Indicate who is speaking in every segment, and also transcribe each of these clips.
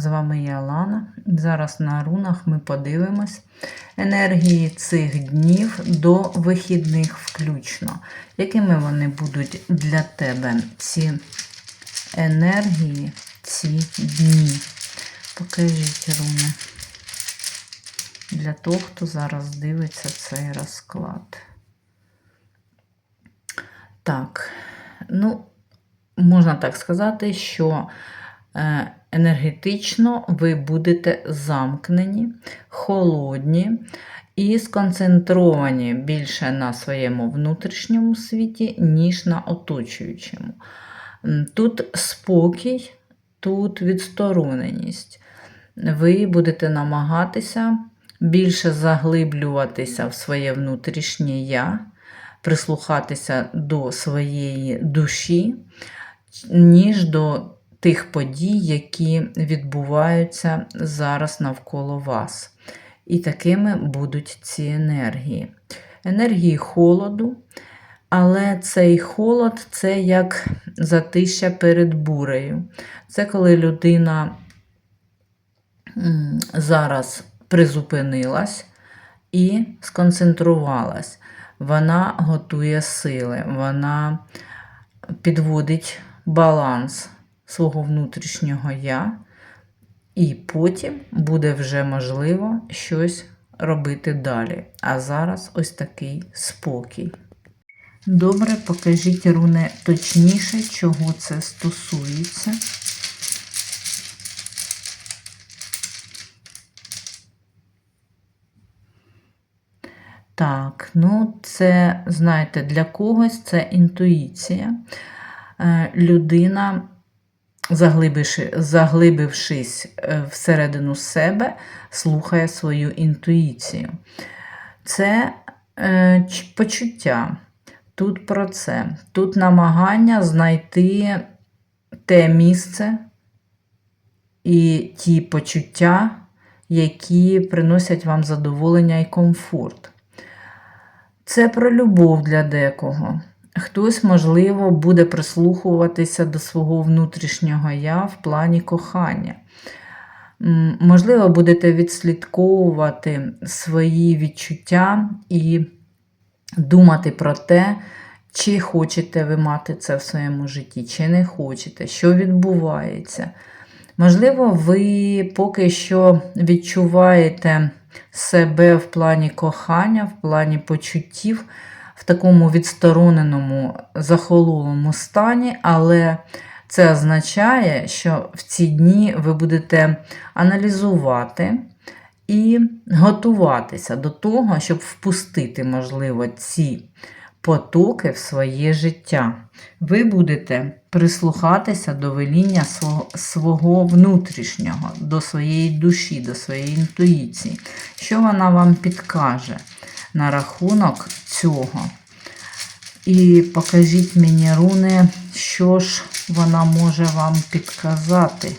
Speaker 1: З вами я Лана. Зараз на рунах ми подивимось енергії цих днів до вихідних включно. Якими вони будуть для тебе ці енергії, ці дні? Покажіть руни. Для того, хто зараз дивиться цей розклад. Так, ну, можна так сказати, що енергетично ви будете замкнені, холодні і сконцентровані більше на своєму внутрішньому світі, ніж на оточуючому. Тут спокій, тут відстороненість. Ви будете намагатися більше заглиблюватися в своє внутрішнє я, прислухатися до своєї душі, ніж до тих подій, які відбуваються зараз навколо вас. І такими будуть ці енергії. Енергії холоду, але цей холод це як затища перед бурею. Це коли людина зараз призупинилась і сконцентрувалась. Вона готує сили, вона підводить баланс свого внутрішнього я, і потім буде вже можливо щось робити далі. А зараз ось такий спокій. Добре, покажіть руни точніше, чого це стосується. Так, ну це, знаєте, для когось це інтуїція. Е, Людина, заглибившись е, всередину себе, слухає свою інтуїцію. Це е, почуття. Тут про це. Тут намагання знайти те місце і ті почуття, які приносять вам задоволення і комфорт. Це про любов для декого. Хтось, можливо, буде прислухуватися до свого внутрішнього я в плані кохання. Можливо, будете відслідковувати свої відчуття і думати про те, чи хочете ви мати це в своєму житті, чи не хочете, що відбувається. Можливо, ви поки що відчуваєте себе в плані кохання, в плані почуттів, такому відстороненому, захололому стані, але це означає, що в ці дні ви будете аналізувати і готуватися до того, щоб впустити, можливо, ці потоки в своє життя. Ви будете прислухатися до веління свого, внутрішнього, до своєї душі, до своєї інтуїції. Що вона вам підкаже на рахунок цього? І покажіть мені, руни, що ж вона може вам підказати,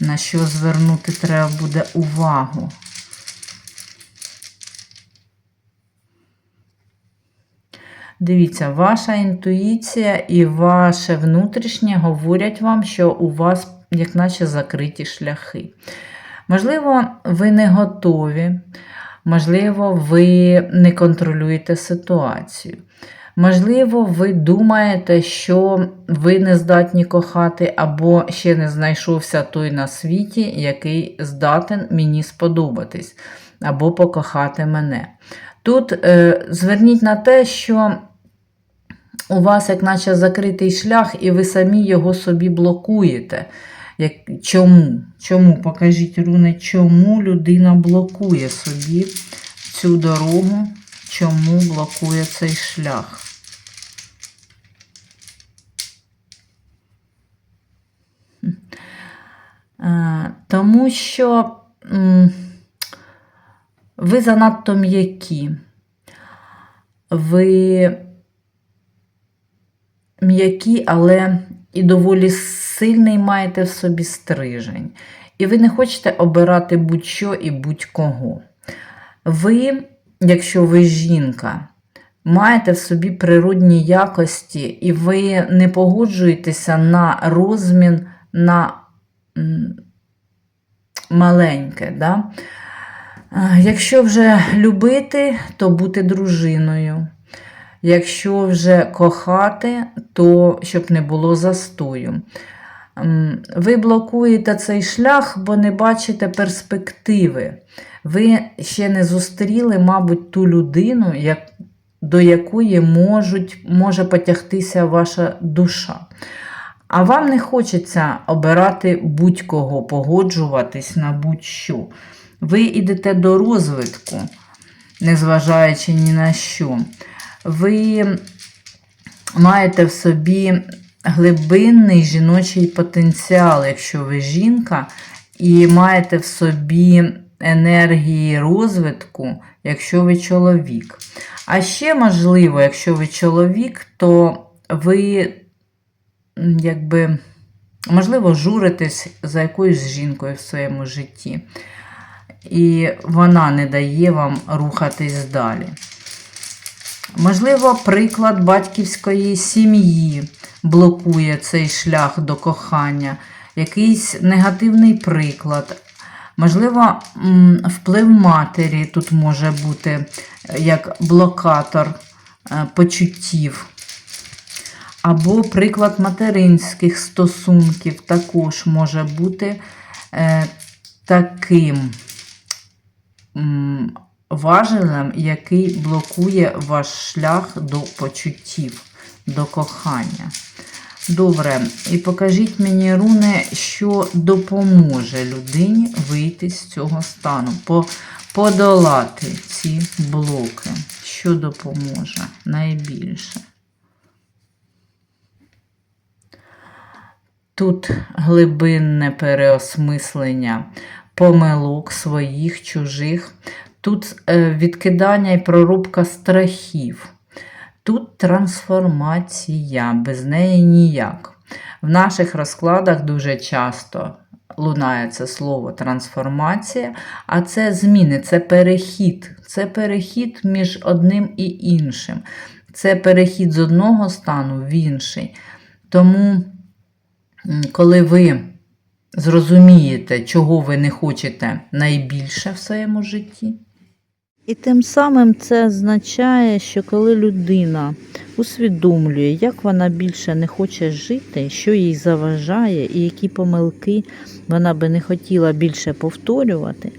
Speaker 1: на що звернути треба буде увагу. Дивіться, ваша інтуїція і ваше внутрішнє говорять вам, що у вас, як наче, закриті шляхи. Можливо, ви не готові, можливо, ви не контролюєте ситуацію. Можливо, ви думаєте, що ви не здатні кохати, або ще не знайшовся той на світі, який здатен мені сподобатись, або покохати мене. Тут е, зверніть на те, що у вас, як наче, закритий шлях, і ви самі його собі блокуєте. Як, чому? Чому? Покажіть, руни, чому людина блокує собі цю дорогу, чому блокує цей шлях? Е, Тому що ви занадто м'які. Ви м'які, але і доволі сильний маєте в собі стрижень. І ви не хочете обирати будь-що і будь-кого. Ви, якщо ви жінка, маєте в собі природні якості, і ви не погоджуєтеся на розмін, на маленьке. Да? Якщо вже любити, то бути дружиною. Якщо вже кохати, то щоб не було застою. Ви блокуєте цей шлях, бо не бачите перспективи. Ви ще не зустріли, мабуть, ту людину, як, до якої можуть, може потягтися ваша душа. А вам не хочеться обирати будь-кого, погоджуватись на будь-що. Ви йдете до розвитку, незважаючи ні на що. Ви маєте в собі глибинний жіночий потенціал, якщо ви жінка, і маєте в собі енергії розвитку, якщо ви чоловік. А ще, можливо, якщо ви чоловік, то ви якби, можливо, журитесь за якоюсь жінкою в своєму житті. І вона не дає вам рухатись далі. Можливо, приклад батьківської сім'ї блокує цей шлях до кохання, якийсь негативний приклад. Можливо, вплив матері тут може бути е, як блокатор е, почуттів. Або приклад материнських стосунків також може бути е, таким важелем, який блокує ваш шлях до почуттів, до кохання. Добре, і покажіть мені, руни, що допоможе людині вийти з цього стану, подолати ці блоки. Що допоможе найбільше? Тут глибинне переосмислення помилок своїх, чужих. Тут е, відкидання і прорубка страхів. Тут трансформація, без неї ніяк. В наших розкладах дуже часто лунає це слово трансформація, а це зміни, це перехід. Це перехід між одним і іншим. Це перехід з одного стану в інший. Тому, коли ви зрозумієте, чого ви не хочете найбільше в своєму житті,
Speaker 2: І тим самим це означає, що коли людина усвідомлює, як вона більше не хоче жити, що їй заважає, і які помилки вона би не хотіла більше повторювати,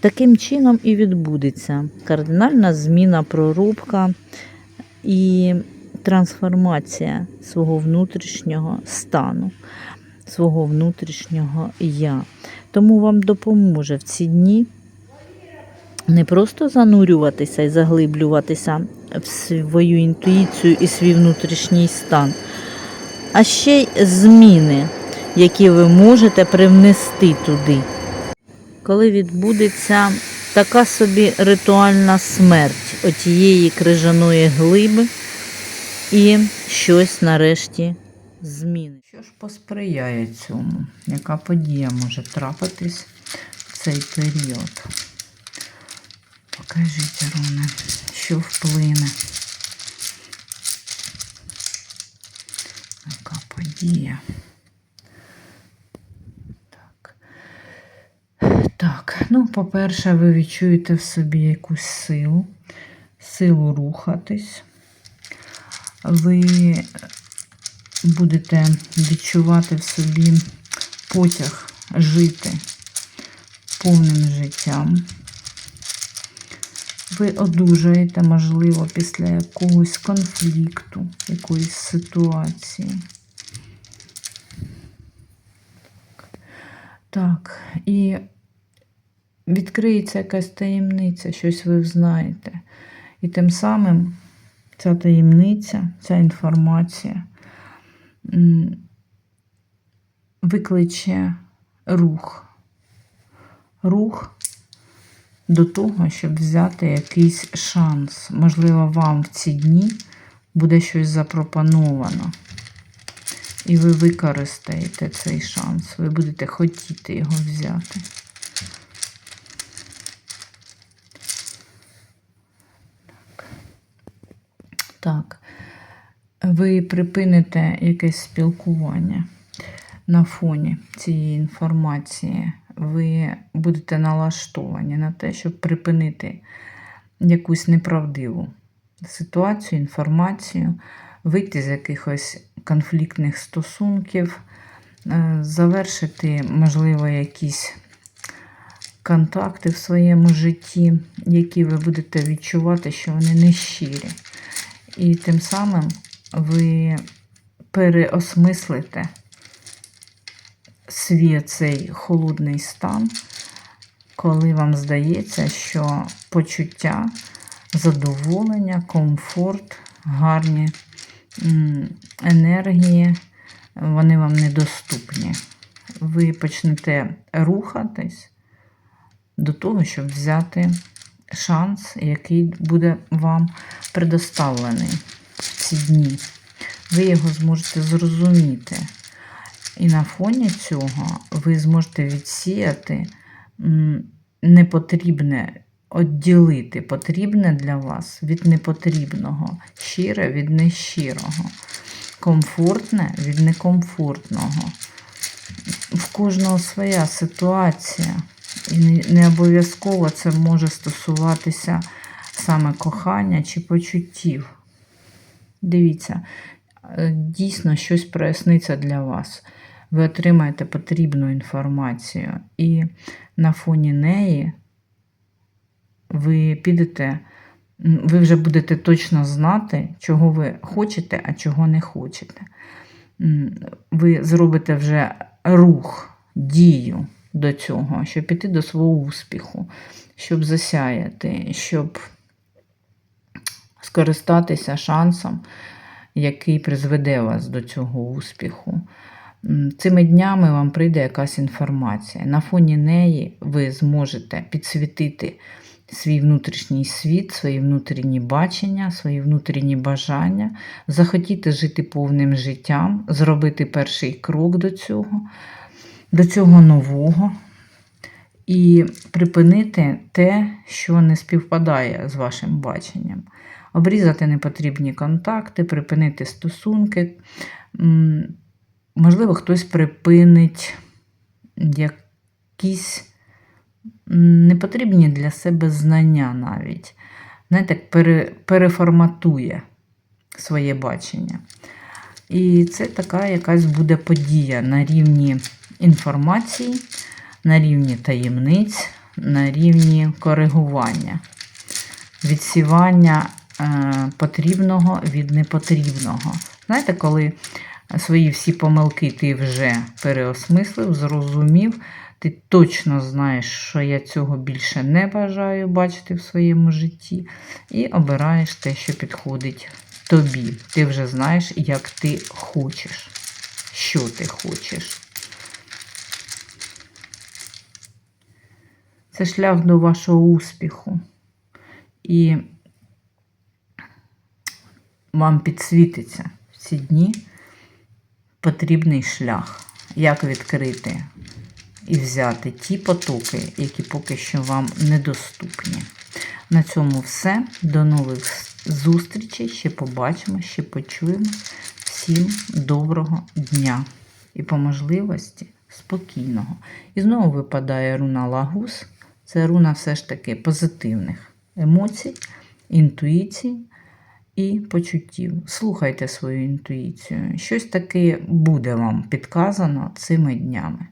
Speaker 2: таким чином і відбудеться кардинальна зміна, прорубка і трансформація свого внутрішнього стану, свого внутрішнього я. Тому вам допоможе в ці дні не просто занурюватися і заглиблюватися в свою інтуїцію і свій внутрішній стан, а ще й зміни, які ви можете привнести туди. Коли відбудеться така собі ритуальна смерть отієї крижаної глиби, і щось нарешті змінить.
Speaker 1: що ж посприяє цьому? Яка подія може трапитись в цей період? Покажіть, Руне, що вплине. Яка подія? Так. Так, ну, по-перше, ви відчуєте в собі якусь силу, силу рухатись. Ви будете відчувати в собі потяг жити повним життям. Ви одужаєте, можливо, після якогось конфлікту, якоїсь ситуації. Так, і відкриється якась таємниця, щось ви знаєте. І тим самим ця таємниця, ця інформація викличе рух. Рух до того, щоб взяти якийсь шанс. Можливо, вам в ці дні буде щось запропоновано. І ви використаєте цей шанс. Ви будете хотіти його взяти. Так. Ви припините якесь спілкування на фоні цієї інформації. Ви будете налаштовані на те, щоб припинити якусь неправдиву ситуацію, інформацію, вийти з якихось конфліктних стосунків, е, завершити, можливо, якісь контакти в своєму житті, які ви будете відчувати, що вони нещирі. І тим самим ви переосмислите свій цей холодний стан, коли вам здається, що почуття, задоволення, комфорт, гарні енергії, вони вам недоступні. Ви почнете рухатись до того, щоб взяти шанс, який буде вам предоставлений в ці дні. Ви його зможете зрозуміти. І на фоні цього ви зможете відсіяти непотрібне, відділити потрібне для вас від непотрібного, щире від нещирого, комфортне від некомфортного. В кожного своя ситуація. І не- обов'язково це може стосуватися саме кохання чи почуттів. Дивіться, е, дійсно щось проясниться для вас. Ви отримаєте потрібну інформацію, і на фоні неї ви підете, ви вже будете точно знати, чого ви хочете, а чого не хочете. Ви зробите вже рух, дію до цього, щоб піти до свого успіху, щоб засяяти, щоб скористатися шансом, який призведе вас до цього успіху. Цими днями вам прийде якась інформація. На фоні неї ви зможете підсвітити свій внутрішній світ, свої внутрішні бачення, свої внутрішні бажання, захотіти жити повним життям, зробити перший крок до цього, до цього нового і припинити те, що не співпадає з вашим баченням. Обрізати непотрібні контакти, припинити стосунки. Можливо, хтось припинить якісь непотрібні для себе знання навіть. Знаєте, пере, переформатує своє бачення. І це така якась буде подія на рівні інформації, на рівні таємниць, на рівні коригування, відсівання е, потрібного від непотрібного. Знаєте, коли свої всі помилки ти вже переосмислив, зрозумів, ти точно знаєш, що я цього більше не бажаю бачити в своєму житті, і обираєш те, що підходить тобі. Ти вже знаєш, як ти хочеш, що ти хочеш. Це шлях до вашого успіху. І вам підсвітиться в ці дні потрібний шлях, як відкрити і взяти ті потоки, які поки що вам недоступні. На цьому все. До нових зустрічей. Ще побачимо, ще почуємо. Всім доброго дня і по можливості спокійного. І знову випадає руна Лагус. Це руна все ж таки позитивних емоцій, інтуїцій і почуттів. Слухайте свою інтуїцію. Щось таке буде вам підказано цими днями.